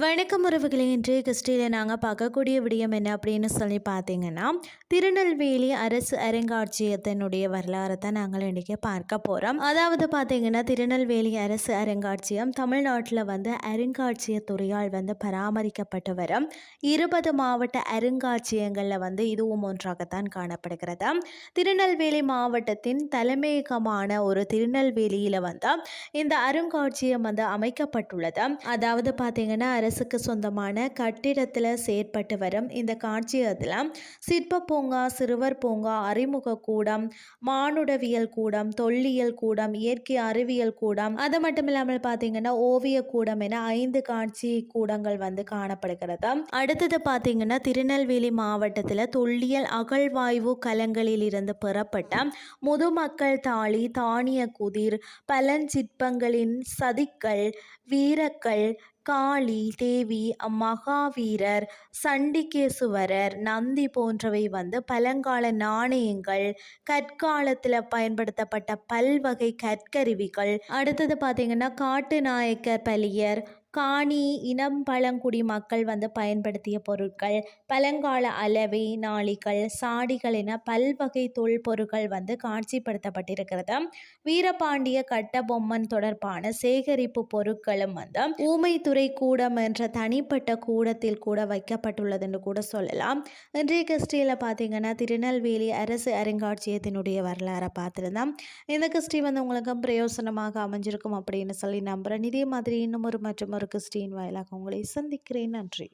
வணக்கம் உறவுகளே இன்றைய கிறிஸ்டியில் நாங்கள் பார்க்கக்கூடிய விடயம் என்ன அப்படின்னு சொல்லி பார்த்தீங்கன்னா திருநெல்வேலி அரசு அருங்காட்சியகத்தினுடைய வரலாறை தான் நாங்கள் இன்றைக்கி பார்க்க போகிறோம் அதாவது பார்த்தீங்கன்னா திருநெல்வேலி அரசு அருங்காட்சியகம் தமிழ்நாட்டில் வந்து அருங்காட்சியத்துறையால் வந்து பராமரிக்கப்பட்டு வரும். இருபது மாவட்ட அருங்காட்சியகங்களில் வந்து இதுவும் ஒன்றாகத்தான் காணப்படுகிறது. திருநெல்வேலி மாவட்டத்தின் தலைமையகமான ஒரு திருநெல்வேலியில் வந்து இந்த அருங்காட்சியகம் வந்து அமைக்கப்பட்டுள்ளது. அதாவது பார்த்தீங்கன்னா அரசுக்கு சொந்தமான கட்டிடத்தில் செயற்பட்டு வரும் இந்த காட்சியகத்தில் சிற்ப பூங்கா சிறுவர் பூங்கா அறிமுக கூடம் மானுடவியல் கூடம் தொல்லியல் கூடம் இயற்கை அறிவியல் கூடம். அது மட்டும் இல்லாமல் பார்த்தீங்கன்னா ஓவிய கூடம் என ஐந்து காட்சி கூடங்கள் வந்து காணப்படுகிறது. அடுத்தது பார்த்தீங்கன்னா திருநெல்வேலி மாவட்டத்தில் தொல்லியல் அகழ்வாய்வு கலங்களில் இருந்து பெறப்பட்ட முதுமக்கள் தாளி தானிய குதிர் பலஞ்சிற்பங்களின் சதிக்கள் வீரக்கள் காளி தேவி மகாவீரர் சண்டிகேசுவரர் நந்தி போன்றவை வந்து பழங்கால நாணயங்கள் கற்காலத்தில் பயன்படுத்தப்பட்ட பல்வகை கற்கருவிகள். அடுத்தது பார்த்தீங்கன்னா காட்டு நாயக்கர் பலியர் காணி இனம் பழங்குடி மக்கள் வந்து பயன்படுத்திய பொருட்கள் பழங்கால அளவை நாளிகள் சாடிகள் என பல்வகை தொல்பொருட்கள் வந்து காட்சிப்படுத்தப்பட்டிருக்கிறது. வீரபாண்டிய கட்டபொம்மன் தொடர்பான சேகரிப்பு பொருட்களும் வந்து ஊமைத்துறை கூடம் என்ற தனிப்பட்ட கூடத்தில் கூட வைக்கப்பட்டுள்ளது என்று கூட சொல்லலாம். இன்றைய கிறிஸ்டியில் பார்த்தீங்கன்னா திருநெல்வேலி அரசு அருங்காட்சியகத்தினுடைய வரலாறை பார்த்துருந்தோம். இந்த கிறிஸ்டி வந்து உங்களுக்கு பிரயோசனமாக அமைஞ்சிருக்கும் அப்படின்னு சொல்லி நம்புகிறேன் இதே மாதிரி இன்னும் ஒரு மற்றும் ஒரு கிறிஸ்டின் வாயிலாக உங்களை சந்திக்கிறேன். நன்றி.